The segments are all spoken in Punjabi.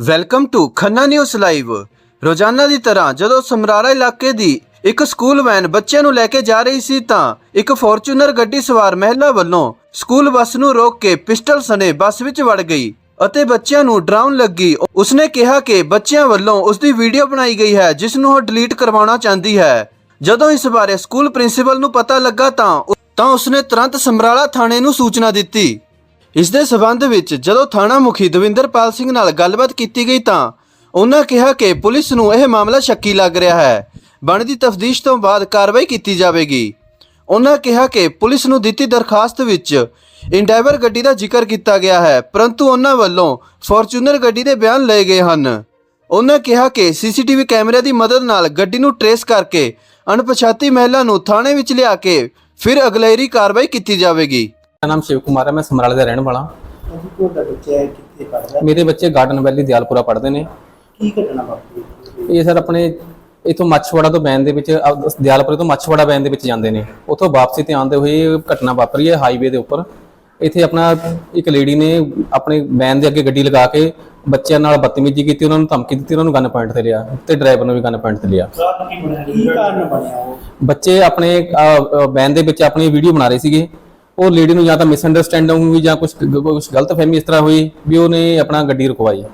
Welcome to Khanna news live ਰੋਜ਼ਾਨਾ ਦੀ ਤਰ੍ਹਾਂ ਜਦੋਂ ਸਮਰਾਲਾ ਇਲਾਕੇ ਦੀ ਇੱਕ ਸਕੂਲ ਵੈਨ ਬੱਚਿਆਂ ਨੂੰ ਲੈ ਕੇ ਜਾ ਰਹੀ ਸੀ ਤਾਂ ਇੱਕ ਫੋਰਚੂਨਰ ਗੱਡੀ ਸਵਾਰ ਮਹਿਲਾ ਵੱਲੋਂ ਸਕੂਲ ਬੱਸ ਨੂੰ ਰੋਕ ਕੇ ਪਿਸਟਲ ਸਣੇ ਬੱਸ ਵਿੱਚ ਵੜ ਗਈ ਅਤੇ ਬੱਚਿਆਂ ਨੂੰ ਡਰਾਉਣ ਲੱਗੀ। ਉਸਨੇ ਕਿਹਾ ਕਿ ਬੱਚਿਆਂ ਵੱਲੋਂ ਉਸ ਦੀ ਵੀਡੀਓ ਬਣਾਈ ਗਈ ਹੈ, ਜਿਸ ਨੂੰ ਉਹ ਡਿਲੀਟ ਕਰਵਾਉਣਾ ਚਾਹੁੰਦੀ ਹੈ। ਜਦੋਂ ਇਸ ਬਾਰੇ ਸਕੂਲ ਪ੍ਰਿੰਸੀਪਲ ਨੂੰ ਪਤਾ ਲੱਗਾ ਤਾਂ ਤਾਂ ਉਸਨੇ ਤੁਰੰਤ ਸਮਰਾਲਾ ਥਾਣੇ ਨੂੰ ਸੂਚਨਾ ਦਿੱਤੀ। ਇਸ ਦੇ ਸਬੰਧ ਵਿੱਚ ਜਦੋਂ ਥਾਣਾ ਮੁਖੀ ਦਵਿੰਦਰਪਾਲ ਸਿੰਘ ਨਾਲ ਗੱਲਬਾਤ ਕੀਤੀ ਗਈ ਤਾਂ ਉਹਨਾਂ ਕਿਹਾ ਕਿ ਪੁਲਿਸ ਨੂੰ ਇਹ ਮਾਮਲਾ ਸ਼ੱਕੀ ਲੱਗ ਰਿਹਾ ਹੈ। ਬਣਦੀ ਤਫਤੀਸ਼ ਤੋਂ ਬਾਅਦ ਕਾਰਵਾਈ ਕੀਤੀ ਜਾਵੇਗੀ। ਉਹਨਾਂ ਕਿਹਾ ਕਿ ਪੁਲਿਸ ਨੂੰ ਦਿੱਤੀ ਦਰਖਾਸਤ ਵਿੱਚ ਇੰਡਾਈਵਰ ਗੱਡੀ ਦਾ ਜ਼ਿਕਰ ਕੀਤਾ ਗਿਆ ਹੈ, ਪਰੰਤੂ ਉਹਨਾਂ ਵੱਲੋਂ ਫੋਰਚੂਨਰ ਗੱਡੀ ਦੇ ਬਿਆਨ ਲਏ ਗਏ ਹਨ। ਉਹਨਾਂ ਕਿਹਾ ਕਿ ਸੀਸੀਟੀਵੀ ਕੈਮਰੇ ਦੀ ਮਦਦ ਨਾਲ ਗੱਡੀ ਨੂੰ ਟਰੇਸ ਕਰਕੇ ਅਣਪਛਾਤੀ ਮਹਿਲਾ ਨੂੰ ਥਾਣੇ ਵਿੱਚ ਲਿਆ ਕੇ ਫਿਰ ਅਗਲੇਰੀ ਕਾਰਵਾਈ ਕੀਤੀ ਜਾਵੇਗੀ। ਮੇਰਾ ਨਾਮ ਸ਼ਿਵ ਕੁਮਾਰ ਹੈ ਮੈਂ ਸਮਰਾਲੇ ਦਾ ਰਹਿਣ ਵਾਲਾ। ਅਜੀ ਤੁਹਾਡਾ ਬੱਚਾ ਹੈ ਕਿੱਥੇ ਪੜਦਾ ਮੇਰੇ ਬੱਚੇ ਗਾਰਡਨ ਵੈਲੀ ਦਿਆਲਪੁਰਾ ਪੜ੍ਹਦੇ ਨੇ। ਕੀ ਘਟਨਾ ਵਾਪਰੀ? ਇਹ ਸਰ ਆਪਣੇ ਇਥੋਂ ਮੱਛਵਾੜਾ ਤੋਂ ਬੈਨ ਦੇ ਵਿੱਚ ਅਹ ਦਿਆਲਪੁਰੇ ਤੋਂ ਮੱਛਵਾੜਾ ਬੈਨ ਦੇ ਵਿੱਚ ਜਾਂਦੇ ਨੇ। ਉਥੋਂ ਵਾਪਸੀ ਤੇ ਆਉਂਦੇ ਹੋਏ ਇਹ ਘਟਨਾ ਵਾਪਰੀ ਹੈ ਹਾਈਵੇ ਦੇ ਉੱਪਰ। ਇੱਥੇ ਆਪਣਾ ਇੱਕ ਲੇਡੀ ਨੇ ਆਪਣੇ ਬੈਨ ਦੇ ਅੱਗੇ ਗੱਡੀ ਲਗਾ ਕੇ ਬੱਚਿਆਂ ਨਾਲ ਬਦਤਮੀਜ਼ੀ ਕੀਤੀ ਉਹਨਾਂ ਨੂੰ ਧਮਕੀ ਦਿੱਤੀ ਉਹਨਾਂ ਨੂੰ ਗਨ ਪੁਆਇੰਟ ਤੇ ਲਿਆ ਤੇ ਡਰਾਈਵਰ ਨੂੰ ਵੀ ਗਨ ਪੁਆਇੰਟ ਤੇ ਲਿਆ। ਕੀ ਕਾਰਨ ਬਣਿਆ ਉਹ? ਬੱਚੇ ਆਪਣੇ ਬੈਨ ਦੇ ਵਿੱਚ ਆਪਣੀ ਵੀਡੀਓ ਬਣਾ ਰਹੇ ਸੀਗੇ। ਉਹ ਲੇਡੀ ਨੂੰ ਜਾਂ ਤਾਂ ਮਿਸਅੰਡਰਸਟੈਂਡਿੰਗ ਹੋਈ ਜਾਂ ਕੁਝ ਕੁਝ ਗਲਤਫਹਿਮੀ ਇਸ ਤਰ੍ਹਾਂ ਹੋਈ ਵੀ ਉਹਨੇ ਆਪਣਾ ਗੱਡੀ ਰੁਕਵਾਈ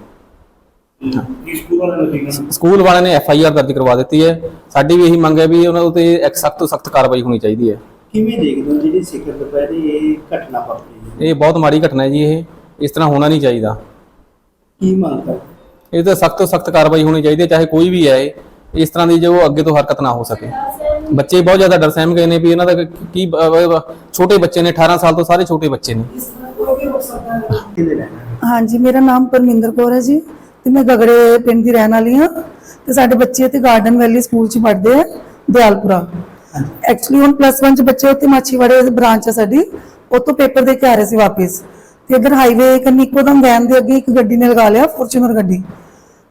ਸਕੂਲ ਵਾਲਿਆਂ ਨੇ ਐਫ ਆਈ ਆਰ ਦਰਜ ਕਰਵਾ ਦਿੱਤੀ ਹੈ। ਸਾਡੀ ਵੀ ਇਹੀ ਮੰਗ ਹੈ ਵੀ ਉਹਨਾਂ ਉਤੇ ਇੱਕ ਸਖਤ ਤੋਂ ਸਖਤ ਕਾਰਵਾਈ ਹੋਣੀ ਚਾਹੀਦੀ ਹੈ। ਕਿਵੇਂ ਦੇਖਦੇ ਹੋ ਜਿਹੜੀ ਸਿਖਰ ਦੁਪਹਿਰੇ ਇਹ ਘਟਨਾ ਵਾਪਰੀ ਇਹ ਬਹੁਤ ਮਾੜੀ ਘਟਨਾ ਹੈ ਜੀ ਇਹ। ਇਸ ਤਰ੍ਹਾਂ ਹੋਣਾ ਨਹੀਂ ਚਾਹੀਦਾ। ਕੀ ਮੰਗ ਕਰ ਇਹ ਤਾਂ ਸਖਤ ਤੋਂ ਸਖਤ ਕਾਰਵਾਈ ਹੋਣੀ ਚਾਹੀਦੀ ਹੈ ਚਾਹੇ ਕੋਈ ਵੀ ਹੈ। ਇਸ ਤਰ੍ਹਾਂ ਦੀ ਜੋ ਅੱਗੇ ਤੋਂ ਹਰਕਤ ਨਾ ਹੋ ਸਕੇ। ਬੱਚੇ ਬਹੁਤ ਜ਼ਿਆਦਾ ਡਰ ਸਹਿਮ ਗਏ ਨੇ ਵੀ ਇਹਨਾਂ ਦਾ ਕੀ ਛੋਟੇ ਬੱਚੇ ਨੇ 18 ਸਾਲ ਤੋਂ ਸਾਰੇ ਛੋਟੇ ਬੱਚੇ ਨੇ। ਹਾਂਜੀ ਮੇਰਾ ਨਾਮ ਪਰਮਿੰਦਰ ਕੌਰ ਹੈ ਜੀ ਤੇ ਮੈਂ ਗਗੜੇ ਪਿੰਡ ਦੀ ਰਹਿਣ ਵਾਲੀ ਹਾਂ ਤੇ ਸਾਡੇ ਬੱਚੇ ਤੇ ਗਾਰਡਨ ਵੈਲੀ ਸਕੂਲ 'ਚ ਪੜ੍ਹਦੇ ਆ ਦਿਆਲਪੁਰਾ। ਐਕਚੁਅਲੀ ਹੁਣ ਪਲੱਸ 1 ਚ ਬੱਚੇ ਉੱਥੇ ਮਾਛੀਵਾੜੇ ਬ੍ਰਾਂਚ ਹੈ ਸਾਡੀ ਉੱਥੋਂ ਪੇਪਰ ਦੇ ਕੇ ਆ ਰਹੇ ਸੀ ਵਾਪਸ। ਤੇ ਇਧਰ ਹਾਈਵੇ ਕੰਨੀ ਇੱਕੋਦਮ ਵੈਨ ਦੇ ਅੱਗੇ ਇੱਕ ਗੱਡੀ ਨੇ ਲਗਾ ਲਿਆ ਫੋਰਚੂਨਰ ਗੱਡੀ।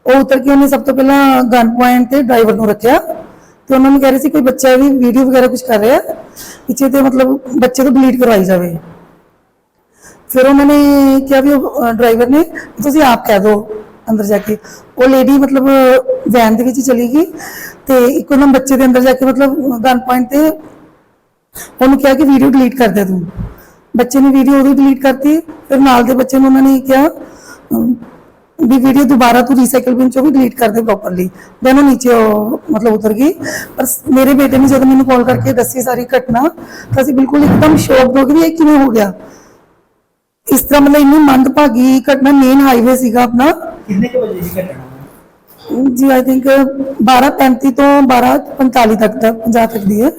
ਉਹ ਉਤਰ ਕੇ ਉਹਨੇ ਸਭ ਤੋਂ ਪਹਿਲਾਂ ਗਨ ਪੁਆਇੰਟ ਤੇ ਡਰਾਈਵਰ ਨੂੰ ਰੱਖਿਆ। ਤੇ ਉਹਨਾਂ ਨੂੰ ਕਹਿ ਰਹੇ ਸੀ ਕੋਈ ਬੱਚਾ ਵੀ ਵੀਡੀਓ ਵਗੈਰਾ ਕੁਝ ਕਰ ਰਿਹਾ, ਪਿੱਛੇ ਤੇ ਮਤਲਬ ਬੱਚੇ ਤੋਂ ਡਿਲੀਟ ਕਰਵਾਈ ਜਾਵੇ। ਫਿਰ ਉਹਨਾਂ ਨੇ ਕਿਹਾ ਵੀ ਡਰਾਈਵਰ ਨੇ, ਤੁਸੀਂ ਆਪ ਕਹਿ ਦਿਓ ਅੰਦਰ ਜਾ ਕੇ। ਉਹ ਲੇਡੀ ਮਤਲਬ ਵੈਨ ਦੇ ਵਿੱਚ ਚਲੀ ਗਈ ਤੇ ਇੱਕੋ ਦਮ ਬੱਚੇ ਦੇ ਅੰਦਰ ਜਾ ਕੇ ਮਤਲਬ ਗਨ ਪੁਆਇੰਟ ਤੇ ਉਹਨੂੰ ਕਿਹਾ ਕਿ ਵੀਡੀਓ ਡਿਲੀਟ ਕਰ ਦੇ ਤੂੰ। ਬੱਚੇ ਨੇ ਵੀਡੀਓ ਉਹਦੀ ਡਿਲੀਟ ਕਰਤੀ, ਫਿਰ ਨਾਲ ਦੇ ਬੱਚੇ ਨੂੰ ਉਹਨਾਂ ਨੇ ਕਿਹਾ ਅਮ, ਵੀ ਵੀਡੀਓ ਦੁਬਾਰਾ ਤੂੰ ਰੀਸਾਈਕਲ ਬਿਨ ਚੋਂ ਵੀ ਡਿਲੀਟ ਕਰ ਦੇ ਪ੍ਰੋਪਰਲੀ ਦੈਨ ਉਹ ਨੀਚੇ ਉਹ ਮਤਲਬ ਉਤਰ ਗਈ। ਪਰ ਸ- ਮੇਰੇ ਬੇਟੇ ਨੇ ਜਦੋਂ ਮੈਨੂੰ ਕਾਲ ਕਰਕੇ ਦੱਸੀ ਸਾਰੀ ਘਟਨਾ ਤਾਂ ਅਸੀਂ ਬਿਲਕੁਲ ਇੱਕਦਮ ਸ਼ੌਕ ਹੋ ਗਏ ਵੀ ਇਹ ਕਿਵੇਂ ਹੋ ਗਿਆ। ਇਸ ਤਰ੍ਹਾਂ ਮਤਲਬ ਇੰਨੀ ਮੰਦਭਾਗੀ ਘਟਨਾ ਮੇਨ ਹਾਈਵੇ ਸੀਗਾ ਆਪਣਾ। ਕਿੰਨੇ ਕੁ ਵਜੇ ਦੀ ਘਟਨਾ? ਜੀ ਆਈ ਥਿੰਕ 12:35 ਤੋਂ 12:45 ਤੱਕ ਦਾ 50 ਤੱਕ ਦੀ ਹੈ।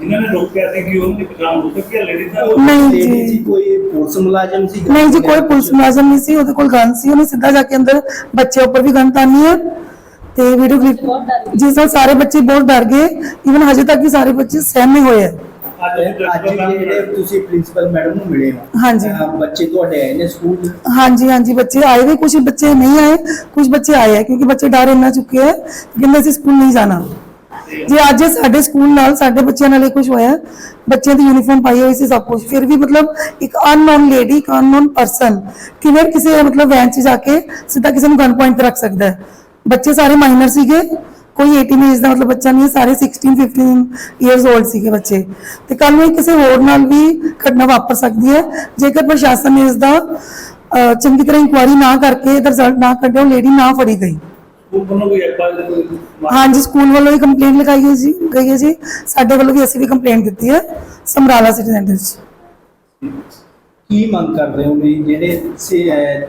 ਜਿਨ੍ਹਾਂ ਨੇ ਰੋਕਿਆ ਸੀ ਕਿ ਉਹਨਾਂ ਦੀ ਪਛਾਣ ਹੋ ਸਕੀ ਹੈ ਲੇਡੀਜ਼ ਦਾ ਨਹੀਂ ਲੇਡੀ ਜੀ ਜੀ ਕੋਈ ਪੁਲਿਸ ਮੁਲਾਜ਼ਮ ਸੀ ਨਹੀਂ ਜੀ ਕੋਈ ਪੁਲਿਸ ਮੁਲਾਜ਼ਮ ਨਹੀਂ ਸੀ ਉਹਦੇ ਕੋਲ ਗਨ ਸੀ ਉਹਨੇ ਸਿੱਧਾ ਜਾ ਕੇ ਅੰਦਰ ਬੱਚੇ ਉੱਪਰ ਵੀ ਗਨ ਤਾਨੀ ਹੈ ਤੇ ਵੀਡੀਓ ਕਲਿੱਪ ਜਿਸ ਨਾਲ ਸਾਰੇ ਬੱਚੇ ਬਹੁਤ ਡਰ ਗਏ ਇਵਨ ਹਜੇ ਤੱਕ ਵੀ ਸਾਰੇ ਬੱਚੇ ਸਹਿਮੇ ਹੋਏ ਹੈ ਅੱਜ ਅੱਜ ਜਿਹੜੇ ਤੁਸੀਂ ਪ੍ਰਿੰਸੀਪਲ ਮੈਡਮ ਨੂੰ ਮਿਲੇ ਹੋ ਹਾਂਜੀ। ਅਹ, ਬੱਚੇ ਤੁਹਾਡੇ ਆਏ ਨੇ ਸਕੂਲ ਹਾਂਜੀ ਹਾਂਜੀ ਬੱਚੇ ਆਏ ਨੇ ਕੁਝ ਬੱਚੇ ਨਹੀਂ ਆਏ ਕੁਝ ਬੱਚੇ ਆਏ ਹੈ ਕਿਉਂਕਿ ਬੱਚੇ ਡਰ ਇੰਨਾ ਚੁੱਕੇ ਹੈ ਕਿ ਕਹਿੰਦੇ ਅਸੀਂ ਸਕੂਲ ਨਹੀਂ ਜਾਣਾ ਜੇ ਅੱਜ ਸਾਡੇ ਸਕੂਲ ਨਾਲ ਸਾਡੇ ਬੱਚਿਆਂ ਨਾਲ ਇਹ ਕੁਝ ਹੋਇਆ, ਬੱਚਿਆਂ ਦੀ ਯੂਨੀਫਾਰਮ ਪਾਈ ਹੋਈ ਸੀ ਸਭ ਕੁਝ ਫਿਰ ਵੀ ਮਤਲਬ ਇੱਕ ਅਨਨੋਨ ਲੇਡੀ ਇੱਕ ਅਨਨੋਨ ਪਰਸਨ ਕਿਵੇਂ ਕਿਸੇ ਮਤਲਬ ਵੈਨ 'ਚ ਜਾ ਕੇ ਸਿੱਧਾ ਕਿਸੇ ਨੂੰ ਗਨ ਪੁਆਇੰਟ ਤੇ ਰੱਖ ਸਕਦਾ ਹੈ? ਬੱਚੇ ਸਾਰੇ ਮਾਈਨਰ ਸੀਗੇ, ਕੋਈ 18 ਏਜ ਦਾ ਮਤਲਬ ਬੱਚਾ ਨਹੀਂ ਹੈ, ਸਾਰੇ 16 15 ਇਅਰਸ 올ਡ ਸੀਗੇ ਬੱਚੇ। ਤੇ ਕੱਲ ਨੂੰ ਕਿਸੇ ਹੋਰ ਨਾਲ ਵੀ ਘਟਨਾ ਵਾਪਰ ਸਕਦੀ ਹੈ, ਜੇਕਰ ਪ੍ਰਸ਼ਾਸਨ ਨੇ ਇਸ ਦਾ ਚੰਗੀ ਤਰ੍ਹਾਂ ਇਨਕੁਆਇਰੀ ਨਾ ਕਰਕੇ ਰਿਜ਼ਲਟ ਨਾ ਕੱਢਿਆ ਲੇਡੀ ਨਾ ਫੜੀ ਗਈ। ਹਾਂਜੀ ਸਕੂਲ ਵੱਲੋਂ ਵੀ ਕੰਪਲੇਂਟ ਲਿਖਾਈ ਹੈ ਜੀ ਗਈ ਹੈ ਜੀ। ਸਾਡੇ ਵੱਲੋਂ ਵੀ ਅਸੀਂ ਵੀ ਕੰਪਲੇਂਟ ਦਿੱਤੀ ਹੈ ਸਮਰਾਲਾ ਸਿਟੀ ਸੈਂਟਰ 'ਚ ਕੀ ਮੰਗ ਕਰਦੇ ਹੋ ਵੀ ਜਿਹੜੇ ਸੇ-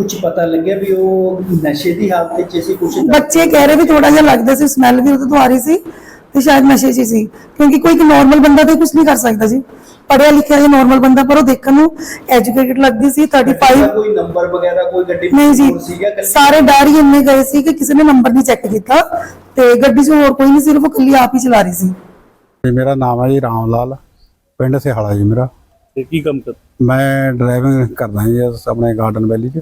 ਕੁਝ ਪਤਾ ਲੱਗਿਆ ਵੀ ਉਹ ਨਸ਼ੇ ਦੀ ਹਾਲਤ ਵਿੱਚ ਸੀ ਕੁਝ ਬੱਚੇ ਕਹਿ ਰਹੇ ਵੀ ਥੋੜਾ ਜਿਹਾ ਲੱਗਦਾ ਸੀ ਸਮੈਲ ਵੀ ਉਹਦੇ ਤੋਂ ਆ ਰਹੀ ਸੀ ਤੇ ਸ਼ਾਇਦ ਨਸ਼ੇ 'ਚ ਹੀ ਸੀ। ਕਿਉਂਕਿ ਕੋਈ ਇੱਕ ਨਾਰਮਲ ਬੰਦਾ ਤੇ ਕੁਝ ਨਹੀਂ ਕਰ ਸਕਦਾ ਜੀ ਪੜਿਆ ਲਿਖਿਆ ਜਿਹਾ ਨਾਰਮਲ ਬੰਦਾ ਪਰ ਉਹ ਦੇਖਣ ਨੂੰ ਐਜੂਕੇਟਡ ਲੱਗਦੀ ਸੀ 35 ਕੋਈ ਨੰਬਰ ਵਗੈਰਾ ਕੋਈ ਗੱਡੀ ਨਹੀਂ ਜੀ? ਸਾਰੇ ਡਰ ਹੀ ਇੰਨੇ ਗਏ ਸੀ ਕਿ ਕਿਸੇ ਨੇ ਨੰਬਰ ਨਹੀਂ ਚੈੱਕ ਕੀਤਾ ਤੇ ਗੱਡੀ 'ਚ ਹੋਰ ਕੋਈ ਨਹੀਂ ਸਿਰਫ ਉਹ ਇਕੱਲੀ ਆਪ ਹੀ ਚਲਾ ਰਹੀ ਸੀ। ਜੀ ਮੇਰਾ ਨਾਮ ਹੈ ਜੀ ਰਾਮ ਲਾਲ ਪਿੰਡ ਸਿਹਾਲਾ ਜੀ ਮੇਰਾ। ਤੇ ਕੀ ਕੰਮ ਕਰ ਮੈਂ ਡਰਾਈਵਿੰਗ ਕਰਦਾ ਜੀ ਆਪਣੇ ਗਾਰਡਨ ਵੈਲੀ 'ਚ।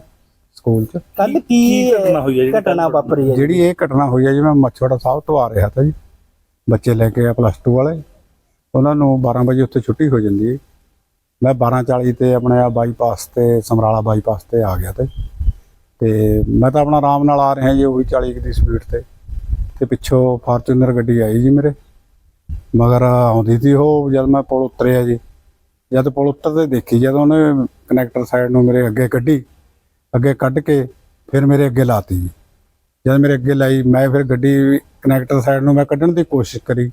ਸਕੂਲ 'ਚ। ਕੱਲ ਕੀ ਘਟਨਾ ਹੋਈ ਹੈ ਜਿਹੜੀ ਘਟਨਾ ਵਾਪਰੀ ਹੈ? ਜਿਹੜੀ ਇਹ ਘਟਨਾ ਹੋਈ ਹੈ ਜੀ ਮੈਂ ਮੱਛੋੜਾ ਸਾਹਿਬ ਤੋਂ ਆ ਰਿਹਾ ਤਾ ਜੀ। ਬੱਚੇ ਲੈ ਕੇ ਆ ਪਲੱਸ 2 ਵਾਲੇ। ਉਹਨਾਂ ਨੂੰ 12 ਵਜੇ ਉੱਥੇ ਛੁੱਟੀ ਹੋ ਜਾਂਦੀ ਹੈ ਮੈਂ 12:40 ਤੇ ਆਪਣੇ ਆ ਬਾਈਪਾਸ ਤੇ ਸਮਰਾਲਾ ਬਾਈਪਾਸ ਤੇ ਆ ਗਿਆ ਤੇ ਤੇ ਮੈਂ ਤਾਂ ਆਪਣਾ ਆਰਾਮ ਨਾਲ ਆ ਰਿਹਾ ਜੀ ਉਹੀ 40 ਕੁ ਦੀ ਸਪੀਡ ਤੇ। ਤੇ ਪਿੱਛੋਂ ਫਾਰਚੂਨਰ ਗੱਡੀ ਆਈ ਜੀ ਮੇਰੇ। ਮਗਰ ਆਉਂਦੀ ਸੀ ਉਹ ਜਦ ਮੈਂ ਪੁਲ ਉਤਰਿਆ ਜੀ। ਜਦ ਪੁਲ ਉੱਤਰਦੇ ਦੇਖੀ ਜਦ ਉਹਨੇ ਕਨੈਕਟਰ ਸਾਈਡ ਨੂੰ ਮੇਰੇ ਅੱਗੇ ਕੱਢੀ ਅੱਗੇ ਕੱਢ ਕੇ ਫਿਰ ਮੇਰੇ ਅੱਗੇ ਲਾਤੀ। ਜੀ ਜਦ ਮੇਰੇ ਅੱਗੇ ਲਾਈ, ਮੈਂ ਫਿਰ ਗੱਡੀ ਕਨੈਕਟਰ ਸਾਈਡ ਨੂੰ ਮੈਂ ਕੱਢਣ ਦੀ ਕੋਸ਼ਿਸ਼ ਕਰੀ।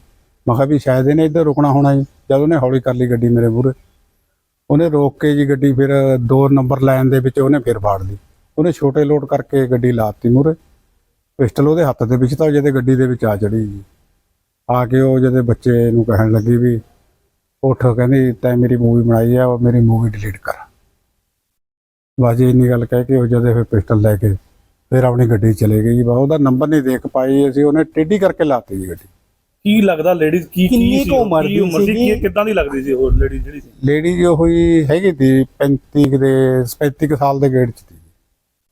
ਮੈਂ ਕਿਹਾ ਵੀ ਸ਼ਾਇਦ ਇਹਨੇ ਇੱਧਰ ਰੁਕਣਾ ਹੋਣਾ ਜੀ। ਜਦ ਉਹਨੇ ਹੌਲੀ ਕਰ ਲਈ ਗੱਡੀ ਮੇਰੇ ਮੂਹਰੇ। ਉਹਨੇ ਰੋਕ ਕੇ ਜੀ ਗੱਡੀ ਫਿਰ ਦੋ ਨੰਬਰ ਲਾਈਨ ਦੇ ਵਿੱਚ ਉਹਨੇ ਫਿਰ ਫਾੜ ਲਈ। ਉਹਨੇ ਛੋਟੇ ਲੋਡ ਕਰਕੇ ਗੱਡੀ ਲਾਤੀ ਮੂਹਰੇ। ਪਿਸਟਲ ਉਹਦੇ ਹੱਥ ਦੇ ਵਿੱਚ ਤਾਂ ਜਦੇ ਗੱਡੀ ਦੇ ਵਿੱਚ ਆ ਚੜੀ ਜੀ। ਆ ਕੇ ਉਹ ਜਦੇ ਬੱਚੇ ਨੂੰ ਕਹਿਣ ਲੱਗੀ ਵੀ, ਉੱਠ, ਕਹਿੰਦੀ, ਤੈਂ ਮੇਰੀ ਮੂਵੀ ਬਣਾਈ ਆ ਉਹ ਮੇਰੀ ਮੂਵੀ ਡਿਲੀਟ ਕਰ। ਬਸ ਜੀ ਇੰਨੀ ਗੱਲ ਕਹਿ ਕੇ ਉਹ ਜਦੇ ਫਿਰ ਪਿਸਟਲ ਲੈ ਕੇ ਫਿਰ ਆਪਣੀ ਗੱਡੀ ਚਲੇ ਗਈ ਬਾ ਉਹਦਾ ਨੰਬਰ ਨਹੀਂ ਦੇਖ ਪਾਈ ਅਸੀਂ ਉਹਨੇ ਟੇਢੀ ਕਰਕੇ ਲਾਤੀ ਜੀ ਗੱਡੀ। ਕੀ ਲੱਗਦਾ ਲੇਡੀਜ਼ ਕੀ ਕਿੰਨੀ ਕੀ ਸੀ? ਕੁ ਉਹ? ਉਮਰ ਕੀ ਦੀ ਉਮਰ ਸੀ? ਸੀਗੀ? ਕੀ ਕਿੱਦਾਂ ਦੀ ਲੱਗਦੀ ਸੀ ਉਹ ਲੇਡੀ ਜਿਹੜੀ ਸੀ? ਲੇਡੀ ਜੋ ਹੋਈ ਹੈਗੀ ਤੀ 35 ਕੁ ਦੇ 35 ਕੁ ਸਾਲ ਦੇ ਗੇੜ 'ਚ ਤੀ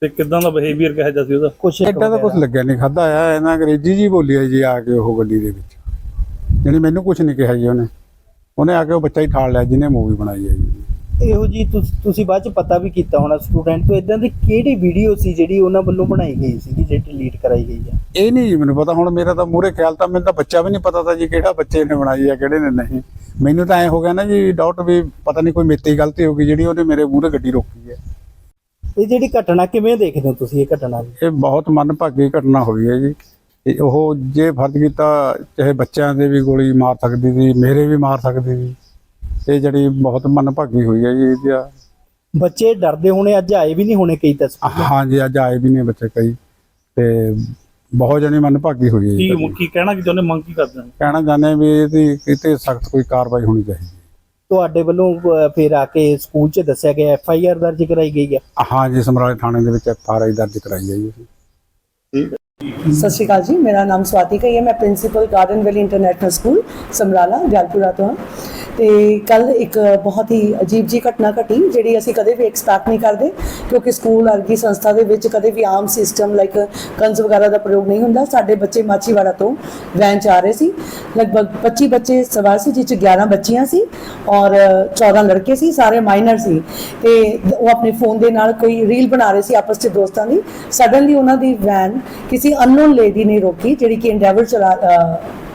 ਤੇ ਕਿੱਦਾਂ ਦਾ ਬਿਹੇਵੀਅਰ ਕਿਹਾ ਜਾ ਸੀ ਉਹਦਾ? ਕੁਛ ਐਡਾ ਤਾਂ ਕੁਝ ਲੱਗਿਆ। ਨਹੀਂ ਖਾਦਾ ਆ ਇਹਨਾਂ ਅੰਗਰੇਜ਼ੀ ਜੀ ਬੋਲੀ ਆ ਜੀ ਆ ਕੇ ਉਹ ਗੱਡੀ ਦੇ ਵਿੱਚ। ਜਾਣੀ ਮੈਨੂੰ ਕੁਝ ਨਹੀਂ ਕਿਹਾ ਜੀ ਉਹਨੇ। ਉਹਨੇ ਆ ਕੇ ਉਹ ਬੱਚਾ ਹੀ ਠਾਲ ਲਿਆ ਜਿਹਨੇ ਮੂਵੀ ਬਣਾਈ ਹੈ ਜੀ। ਇਹੋ ਜੀ ਤੁਸ- ਬਾਅਦ ਚ ਪਤਾ ਵੀ ਕੀਤਾ ਹੋਣਾ ਸਟੂਡੈਂਟ ਤੋਂ ਇਦਾਂ ਦੀ ਕਿਹੜੀ ਵੀਡੀਓ ਸੀ ਜਿਹੜੀ ਉਹਨਾਂ ਵੱਲੋਂ ਬਣਾਈ ਗਈ ਸੀ ਜਿਹੜੀ ਡਿਲੀਟ ਕਰਾਈ ਗਈ ਹੈ ਇਹ ਨਹੀਂ ਜੀ ਮੈਨੂੰ ਪਤਾ ਹੁਣ ਮੇਰਾ ਤਾਂ ਮੂਹਰੇ ਖਿਆਲ ਤਾਂ ਮੈਨੂੰ ਤਾਂ ਬੱਚਾ ਵੀ ਨਹੀਂ ਪਤਾ ਤਾਂ ਜੀ ਕਿਹੜਾ ਬੱਚੇ ਨੇ ਬਣਾਈ ਆ ਕਿਹੜੇ ਨੇ ਨਹੀਂ। ਮੈਨੂੰ ਤਾਂ ਐ ਹੋ ਗਿਆ ਨਾ ਜੀ ਡਾਊਟ ਵੀ ਪਤਾ ਨਹੀਂ ਕੋਈ ਮੇਤੀ ਗਲਤੀ ਹੋ ਗਈ ਜਿਹੜੀ ਉਹਨੇ ਮੇਰੇ ਮੂਹਰੇ ਗੱਡੀ ਰੋਕੀ ਹੈ ਇਹ ਜਿਹੜੀ ਘਟਨਾ ਕਿਵੇਂ ਦੇਖਦੇ ਹੋ ਤੁਸੀਂ ਇਹ ਘਟਨਾ ਇਹ ਬਹੁਤ ਮੰਦਭਾਗੀ ਘਟਨਾ ਹੋਈ ਹੈ ਜੀ। ਉਹ ਜੇ ਫਰਜ਼ ਕੀਤਾ ਚਾਹੇ ਬੱਚਿਆਂ ਦੇ ਵੀ ਗੋਲੀ ਮਾਰ ਸਕਦੀ ਸੀ ਮੇਰੇ ਵੀ ਮਾਰ ਸਕਦੀ ਸੀ। ਇਹ ਜਿਹੜੀ ਬਹੁਤ ਮੰਦਭਾਗੀ ਹੋਈ ਹੈ ਜੀ ਇਹਦਾ ਬੱਚੇ ਡਰਦੇ ਹੋਣੇ ਅੱਜ ਆਏ ਵੀ ਨਹੀਂ ਹੋਣੇ ਕਈ ਤਸਵੀਰ ਹਾਂਜੀ ਅੱਜ ਆਏ ਵੀ ਨੇ ਬੱਚੇ ਕਈ। ਤੇ ਬਹੁਤ ਜਣੀ ਮੰਦਭਾਗੀ ਹੋਈ ਹੈ ਜੀ ਕੀ ਕਹਿਣਾ ਕਿ ਚਾਹੁੰਦੇ ਮੰਗ ਕੀ ਕਰਦੇ ਨੇ ਕਹਿਣਾ ਚਾਹੁੰਦੇ ਹਾਂ ਵੀ ਇਹਦੀ ਕਿਤੇ ਸਖਤ ਕੋਈ ਕਾਰਵਾਈ ਹੋਣੀ ਚਾਹੀਦੀ ਹੈ। ਤੁਹਾਡੇ ਵੱਲੋਂ ਅਹ, ਫਿਰ ਆ ਕੇ ਸਕੂਲ 'ਚ ਦੱਸਿਆ ਗਿਆ ਐਫ ਆਈ ਆਰ ਦਰਜ ਕਰਾਈ ਗਈ ਹੈ? ਹਾਂਜੀ ਸਮਰਾਲੇ ਥਾਣੇ ਦੇ ਵਿੱਚ ਐਫ ਆਰ ਆਈ ਦਰਜ ਕਰਾਈ ਹੈ ਜੀ। ਅਸੀਂ ਸਤਿ ਸ਼੍ਰੀ ਅਕਾਲ ਜੀ, ਮੇਰਾ ਨਾਮ ਸਵਾਤੀ ਕਈ ਹੈ ਮੈਂ ਪ੍ਰਿੰਸੀਪਲ ਗਾਰਡਨ ਵੈਲੀ ਇੰਟਰਨੈਸ਼ਨਲ ਸਕੂਲ ਸਮਰਾਲਾ, ਜਲਪੁਰਾ ਤੋਂ ਹਾਂ। ਤੇ ਕੱਲ ਇੱਕ ਬਹੁਤ ਹੀ ਅਜੀਬ ਜੀ ਘਟਨਾ ਘਟੀ, ਜਿਹੜੀ ਅਸੀਂ ਕਦੇ ਵੀ ਐਕਸਪੈਕਟ ਨਹੀਂ ਕਰਦੇ, ਕਿਉਂਕਿ ਸਕੂਲ ਵਰਗੀ ਸੰਸਥਾ ਦੇ ਵਿੱਚ ਕਦੇ ਵੀ ਆਮ ਸਿਸਟਮ ਲਾਈਕ ਕੰਸ ਵਗੈਰਾ ਦਾ ਪ੍ਰਯੋਗ ਨਹੀਂ ਹੁੰਦਾ। ਸਾਡੇ ਬੱਚੇ ਮਾਚੀਵਾੜਾ ਤੋਂ ਵੈਨ ਚ ਆ ਰਹੇ ਸੀ। ਲਗਭਗ 25 ਬੱਚੇ ਸਵਾਰ ਸੀ ਜਿਸ ਚ 11 ਬੱਚੀਆਂ ਸੀ ਔਰ 14 ਲੜਕੇ ਸੀ, ਸਾਰੇ ਮਾਈਨਰ ਸੀ। ਤੇ ਉਹ ਆਪਣੇ ਫੋਨ ਦੇ ਨਾਲ ਕੋਈ ਰੀਲ ਬਣਾ ਰਹੇ ਸੀ ਆਪਸ ਵਿੱਚ ਦੋਸਤਾਂ ਦੀ। ਸਡਨਲੀ ਉਹਨਾਂ ਦੀ ਵੈਨ ਕਿਸੇ ਅਨਨੋਨ ਲੇਡੀ ਨੇ ਰੋਕੀ, ਜਿਹੜੀ ਕਿ ਐਂਡੇਵਰ ਚਲਾ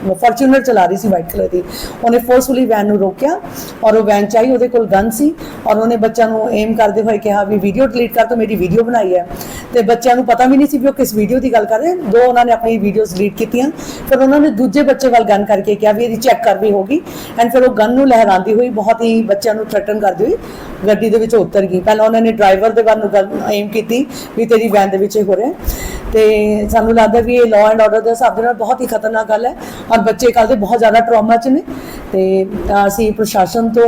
ਫੋਰਚੂਨਰ ਚਲਾ ਰਹੀ ਸੀ ਵਾਈਟ ਕਲਰ ਦੀ। ਉਹਨੇ ਫੋਰਸਫੁਲੀ ਵੈਨ ਨੂੰ ਰੋਕਿਆ ਔਰ ਉਹ ਵੈਨ ਚਾਹੀ, ਉਹਦੇ ਕੋਲ ਗਨ ਸੀ ਔਰ ਉਹਨੇ ਬੱਚਿਆਂ ਨੂੰ ਏਮ ਕਰਦੇ ਹੋਏ ਕਿਹਾ ਵੀ ਵੀਡੀਓ ਡਿਲੀਟ ਕਰ ਤੋ, ਮੇਰੀ ਵੀਡੀਓ ਬਣਾਈ ਹੈ। ਤੇ ਬੱਚਿਆਂ ਨੂੰ ਪਤਾ ਵੀ ਨਹੀਂ ਸੀ ਵੀ ਉਹ ਕਿਸ ਵੀਡੀਓ ਦੀ ਗੱਲ ਕਰ ਰਹੇ ਦੋ ਉਹਨਾਂ ਨੇ ਆਪਣੀ ਵੀਡੀਓਜ਼ ਡਿਲੀਟ ਕੀਤੀਆਂ। ਫਿਰ ਉਹਨਾਂ ਨੇ ਦੂਜੇ ਬੱਚੇ ਵੱਲ ਗਨ ਕਰਕੇ ਕਿਹਾ ਵੀ ਇਹਦੀ ਚੈੱਕ ਕਰ ਵੀ ਹੋਗੀ। ਐਂਡ ਫਿਰ ਉਹ ਗਨ ਨੂੰ ਲਹਿਰਾਉਂਦੀ ਹੋਈ, ਬਹੁਤ ਹੀ ਬੱਚਿਆਂ ਨੂੰ ਥ੍ਰੈਟਨ ਕਰਦੀ ਹੋਈ, ਗੱਡੀ ਦੇ ਵਿੱਚ ਉਤਰ ਗਈ। ਪਹਿਲਾਂ ਉਹਨਾਂ ਨੇ ਡਰਾਈਵਰ ਦੇ ਵੱਲ ਨੂੰ ਗਨ ਏਮ ਕੀਤੀ ਵੀ ਤੇਰੀ ਵੈਨ ਦੇ ਵਿੱਚ ਇਹ ਹੋ ਰਿਹਾ ਤੇ ਸਾਨੂੰ ਲੱਗਦਾ ਵੀ ਇਹ ਲਾਅ ਐਂਡ ਆਰਡਰ ਦੇ ਹਿਸਾਬ ਦੇ ਨਾਲ ਬਹੁਤ ਹੀ ਖਤਰਨਾਕ ਗੱਲ ਹੈ ਔਰ ਬੱਚੇ ਕੱਲ ਦੇ ਬਹੁਤ ਜ਼ਿਆਦਾ ਟਰਾਮਾ 'ਚ ਨੇ ਤੇ ਅ, ਅਸੀਂ ਪ੍ਰਸ਼ਾਸਨ ਤੋਂ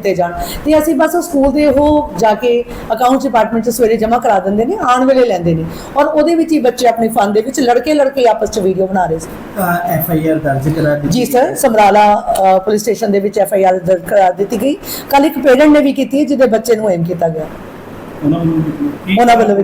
ਕੀਤੇ ਜਾਣ। ਤੇ ਅਸੀਂ ਬਸ ਉਹ ਸਕੂਲ ਦੇ ਉਹ ਜਾ ਕੇ ਅਕਾਊਂਟ ਡਿਪਾਰਟਮੈਂਟ ਚ ਸਵੇਰੇ ਜਮ੍ਹਾਂ ਕਰਾ ਦਿੰਦੇ ਨੇ ਆਉਣ ਵੇਲੇ ਲੈਂਦੇ ਨੇ। ਔਰ ਉਹਦੇ ਵਿੱਚ ਹੀ ਬੱਚੇ ਆਪਣੇ ਫਨ ਦੇ ਵਿੱਚ ਲੜਕੇ ਲੜਕੇ ਆਪਸ ਚ ਵੀਡੀਓ ਬਣਾ ਰਹੇ ਸੀ। ਐਫ ਆਈ ਆਰ ਦਰਜ ਕਰਾ ਦਿੱਤੀ ਜੀ ਸਰ ਸਮਰਾਲਾ ਪੁਲਿਸ ਸਟੇਸ਼ਨ ਦੇ ਵਿੱਚ ਐਫ ਆਈ ਆਰ ਦਰਜ ਕਰਾ ਦਿੱਤੀ ਗਈ। ਕੱਲ ਇੱਕ ਪੇਰੈਂਟ ਨੇ ਵੀ ਕੀਤੀ ਹੈ ਜਿਹਦੇ ਬੱਚੇ ਨੂੰ ਐਮ ਕੀਤਾ ਗਿਆ। ਉਹਨਾਂ ਵੱਲੋਂ ਵੀ ਉਹਨਾਂ ਵੱਲੋਂ ਵੀ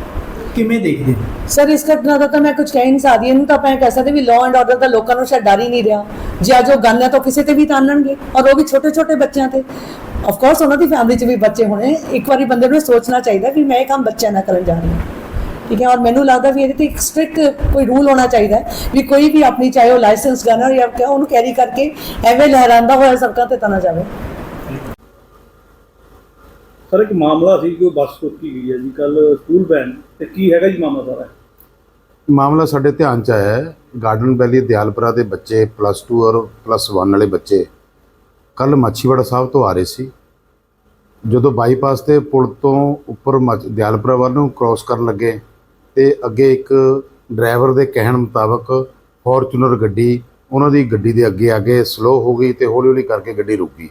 ਕਿਵੇਂ ਦੇਖਦੇ ਹੋ ਸਰ, ਇਸ ਘਟਨਾ ਦਾ ਤਾਂ ਮੈਂ ਕੁਝ ਕਹਿ ਨਹੀਂ ਸਕਦੀ। ਇਹਨੂੰ ਤਾਂ ਆਪਾਂ ਇਹ ਕਹਿ ਸਕਦੇ ਵੀ ਲਾਅ ਐਂਡ ਆਰਡਰ ਦਾ ਲੋਕਾਂ ਨੂੰ ਸ਼ਾਇਦ ਡਰ ਹੀ ਨਹੀਂ ਰਿਹਾ। ਜੇ ਅੱਜ ਉਹ ਗਨ ਹੈ ਤਾਂ ਕਿਸੇ ਤੇ ਵੀ ਤਾਨਣਗੇ ਔਰ ਉਹ ਵੀ ਛੋਟੇ ਛੋਟੇ ਬੱਚਿਆਂ ਤੇ। ਆਫ ਕੋਰਸ ਉਹਨਾਂ ਦੀ ਫੈਮਿਲੀ 'ਚ ਵੀ ਬੱਚੇ ਹੋਣੇ। ਇੱਕ ਵਾਰੀ ਬੰਦੇ ਨੂੰ ਸੋਚਣਾ ਚਾਹੀਦਾ ਵੀ ਮੈਂ ਇਹ ਕੰਮ ਬੱਚਿਆਂ ਨਾਲ ਕਰਨ ਜਾ ਰਹੀ ਹਾਂ। ਠੀਕ ਹੈ, ਔਰ ਮੈਨੂੰ ਲੱਗਦਾ ਵੀ ਇਹਦੇ ਤੇ ਇੱਕ ਸਟ੍ਰਿਕਟ ਕੋਈ ਰੂਲ ਹੋਣਾ ਚਾਹੀਦਾ ਵੀ ਕੋਈ ਵੀ ਆਪਣੀ ਚਾਹੇ ਉਹ ਲਾਇਸੈਂਸ ਗਨਰ ਜਾਂ ਉਹਨੂੰ ਕੈਰੀ ਕਰਕੇ ਐਵੇਂ ਲਹਿਰਾਉਂਦਾ ਹੋਇਆ ਸੜਕਾਂ ਤੇ ਤਾਂ ਨਾ ਜਾਵੇ। ਸਰ, ਇੱਕ ਮਾਮਲਾ ਸੀ ਕਿ ਉਹ ਬੱਸ ਰੋਕੀ ਗਈ ਹੈ ਜੀ ਕੱਲ ਸਕੂਲ ਵੈਨ ਤੇ ਕੀ ਹੈਗਾ ਜੀ ਮਾਮਲਾ ਸਾਰਾ? ਮਾਮਲਾ ਸਾਡੇ ਧਿਆਨ ਚ ਆਇਆ ਹੈ। ਗਾਰਡਨ ਵੈਲੀ ਦਿਆਲਪੁਰਾ ਦੇ ਬੱਚੇ ਪਲੱਸ 2 ਔਰ ਪਲੱਸ 1 ਵਾਲੇ ਬੱਚੇ ਕੱਲ ਮਾਛੀਵਾੜਾ ਸਾਹਿਬ ਤੋਂ ਆ ਰਹੇ ਸੀ। ਜਦੋਂ ਬਾਈਪਾਸ ਤੇ ਪੁਲ ਤੋਂ ਉੱਪਰ ਮੱਛ- ਦਿਆਲਪੁਰਾ ਵੱਲ ਨੂੰ ਕ੍ਰਾਸ ਕਰਨ ਲੱਗੇ ਤੇ ਅੱਗੇ ਇੱਕ ਡਰਾਈਵਰ ਦੇ ਕਹਿਣ ਮੁਤਾਬਕ ਫੋਰਚੂਨਰ ਗੱਡੀ ਉਹਨਾਂ ਦੀ ਗੱਡੀ ਦੇ ਅੱਗੇ ਆ ਕੇ ਸਲੋ ਹੋ ਗਈ ਤੇ ਹੌਲੀ ਹੌਲੀ ਕਰਕੇ ਗੱਡੀ ਰੁਕ ਗਈ।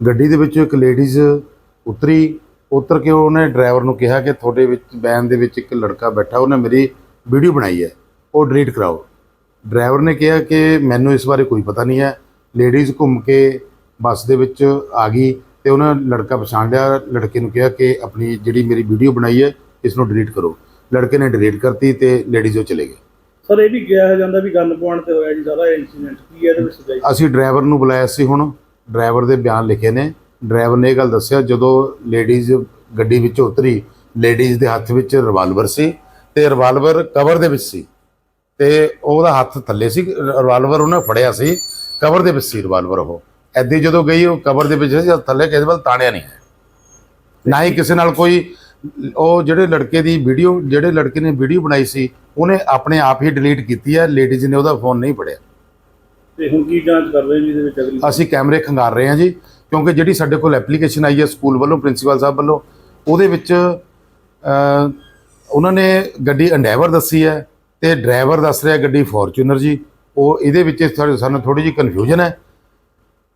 ਗੱਡੀ ਦੇ ਵਿੱਚੋਂ ਇੱਕ ਲੇਡੀਜ਼ ਉਤਰੀ ਉਤਰ ਕੇ ਉਹਨੇ ਡਰਾਈਵਰ ਨੂੰ ਕਿਹਾ ਕਿ ਤੁਹਾਡੇ ਵਿੱਚ ਵੈਨ ਦੇ ਵਿੱਚ ਇੱਕ ਲੜਕਾ ਬੈਠਾ ਉਹਨੇ ਮੇਰੀ ਵੀਡੀਓ ਬਣਾਈ ਹੈ ਉਹ ਡਿਲੀਟ ਕਰਾਓ। ਡਰਾਈਵਰ ਨੇ ਕਿਹਾ ਕਿ ਮੈਨੂੰ ਇਸ ਬਾਰੇ ਕੋਈ ਪਤਾ ਨਹੀਂ ਹੈ। ਲੇਡੀਜ਼ ਘੁੰਮ ਕੇ ਬੱਸ ਦੇ ਵਿੱਚ ਆ ਗਈ ਤੇ ਉਹਨਾਂ ਲੜਕਾ ਪਛਾਣ ਲਿਆ। ਲੜਕੇ ਨੂੰ ਕਿਹਾ ਕਿ ਆਪਣੀ ਜਿਹੜੀ ਮੇਰੀ ਵੀਡੀਓ ਬਣਾਈ ਹੈ ਇਸ ਨੂੰ ਡਿਲੀਟ ਕਰੋ। ਲੜਕੇ ਨੇ ਡਿਲੀਟ ਕਰਤੀ ਤੇ ਲੇਡੀਜ਼ ਉਹ ਚਲੇ ਗਏ। ਸਰ ਇਹ ਵੀ ਕਿਹਾ ਜਾਂਦਾ ਵੀ ਗਨ ਪੁਆਇੰਟ ਤੇ ਹੋਇਆ ਜੀ ਸਾਰਾ ਇਨਸੀਡੈਂਟ ਕੀ ਹੈ ਇਹਦੇ ਵਿੱਚ ਸਜਾਈ ਅਸੀਂ ਡਰਾਈਵਰ ਨੂੰ ਬੁਲਾਇਆ ਸੀ ਹੁਣ। ਡਰਾਈਵਰ ਦੇ ਬਿਆਨ ਲਿਖੇ ਨੇ। ਡਰਾਈਵਰ ਨੇ ਇਹ ਗੱਲ ਦੱਸਿਆ ਜਦੋਂ ਲੇਡੀਜ਼ ਗੱਡੀ ਵਿੱਚ ਉਤਰੀ ਲੇਡੀਜ਼ ਦੇ ਹੱਥ ਵਿੱਚ ਰਿਵਾਲਵਰ ਸੀ ਤੇ ਰਿਵਾਲਵਰ ਕਵਰ ਦੇ ਵਿੱਚ ਸੀ ਤੇ ਉਹਦਾ ਹੱਥ ਥੱਲੇ ਸੀ ਰਿਵਾਲਵਰ ਉਹਨੇ ਫੜਿਆ ਸੀ ਕਵਰ ਦੇ ਵਿੱਚ ਸੀ ਰਿਵਾਲਵਰ ਉਹ। ਐਦੀ ਜਦੋਂ ਗਈ ਉਹ ਕਵਰ ਦੇ ਵਿੱਚ ਸੀ ਥੱਲੇ ਕਿਸੇ ਵੱਲ ਤਾਣਿਆ ਨਹੀਂ। ਨਾ ਹੀ ਕਿਸੇ ਨਾਲ ਕੋਈ ਉਹ ਜਿਹੜੇ ਲੜਕੇ ਦੀ ਵੀਡੀਓ ਜਿਹੜੇ ਲੜਕੇ ਨੇ ਵੀਡੀਓ ਬਣਾਈ ਸੀ ਉਹਨੇ ਆਪਣੇ ਆਪ ਹੀ ਡਿਲੀਟ ਕੀਤੀ ਹੈ ਲੇਡੀਜ਼ ਨੇ ਉਹਦਾ ਫੋਨ ਨਹੀਂ ਫੜਿਆ। ਤੇ ਹੁਣ ਕੀ ਜਾਂਚ ਕਰ ਰਹੇ ਜੀ ਇਹਦੇ ਵਿੱਚ ਅਗਲੀ? ਅਸੀਂ ਕੈਮਰੇ ਖੰਗਾਰ ਰਹੇ ਹਾਂ ਜੀ। ਕਿਉਂਕਿ ਜਿਹੜੀ ਸਾਡੇ ਕੋਲ ਐਪਲੀਕੇਸ਼ਨ ਆਈ ਹੈ ਸਕੂਲ ਵੱਲੋਂ, ਪ੍ਰਿੰਸੀਪਲ ਸਾਹਿਬ ਵੱਲੋਂ, ਉਹਦੇ ਵਿੱਚ ਉਹਨਾਂ ਨੇ ਗੱਡੀ ਅੰਡੈਵਰ ਦੱਸੀ ਹੈ ਤੇ ਡਰਾਈਵਰ ਦੱਸ ਰਿਹਾ ਗੱਡੀ ਫੋਰਚੂਨਰ ਜੀ। ਉਹ ਇਹਦੇ ਵਿੱਚ ਸਾਨੂੰ ਥੋੜੀ ਜਿਹੀ ਕਨਫਿਊਜ਼ਨ ਹੈ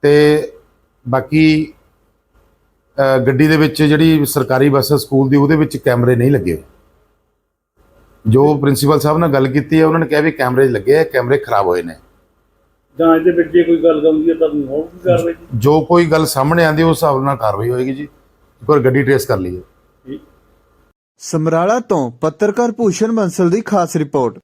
ਤੇ ਬਾਕੀ ਗੱਡੀ ਦੇ ਵਿੱਚ ਜਿਹੜੀ ਸਰਕਾਰੀ ਬੱਸ ਹੈ ਸਕੂਲ ਦੀ, ਉਹਦੇ ਵਿੱਚ ਕੈਮਰੇ ਨਹੀਂ ਲੱਗੇ ਜੋ ਪ੍ਰਿੰਸੀਪਲ ਸਾਹਿਬ ਨਾਲ ਗੱਲ ਕੀਤੀ ਹੈ, ਉਹਨਾਂ ਨੇ ਕਿਹਾ ਵੀ ਕੈਮਰੇ ਲੱਗੇ ਆ ਕੈਮਰੇ ਖਰਾਬ ਹੋਏ ਨੇ। ਜਾਂਚ ਦੇ ਵਿੱਚ ਜੇ ਕੋਈ ਗੱਲ ਆਉਂਦੀ ਹੈ ਤਾਂ ਕੀ ਕਾਰਵਾਈ ਜੀ ਜੋ ਕੋਈ ਗੱਲ ਸਾਹਮਣੇ ਆਂਦੀ ਉਸ ਹਿਸਾਬ ਨਾਲ ਕਾਰਵਾਈ ਹੋਏਗੀ ਜੀ। ਇੱਕ ਵਾਰ ਗੱਡੀ ਟ੍ਰੇਸ ਕਰ ਲਈਏ। ਸਮਰਾਲਾ ਤੋਂ ਪੱਤਰਕਾਰ ਭੂਸ਼ਣ ਬੰਸਲ ਦੀ ਖਾਸ ਰਿਪੋਰਟ।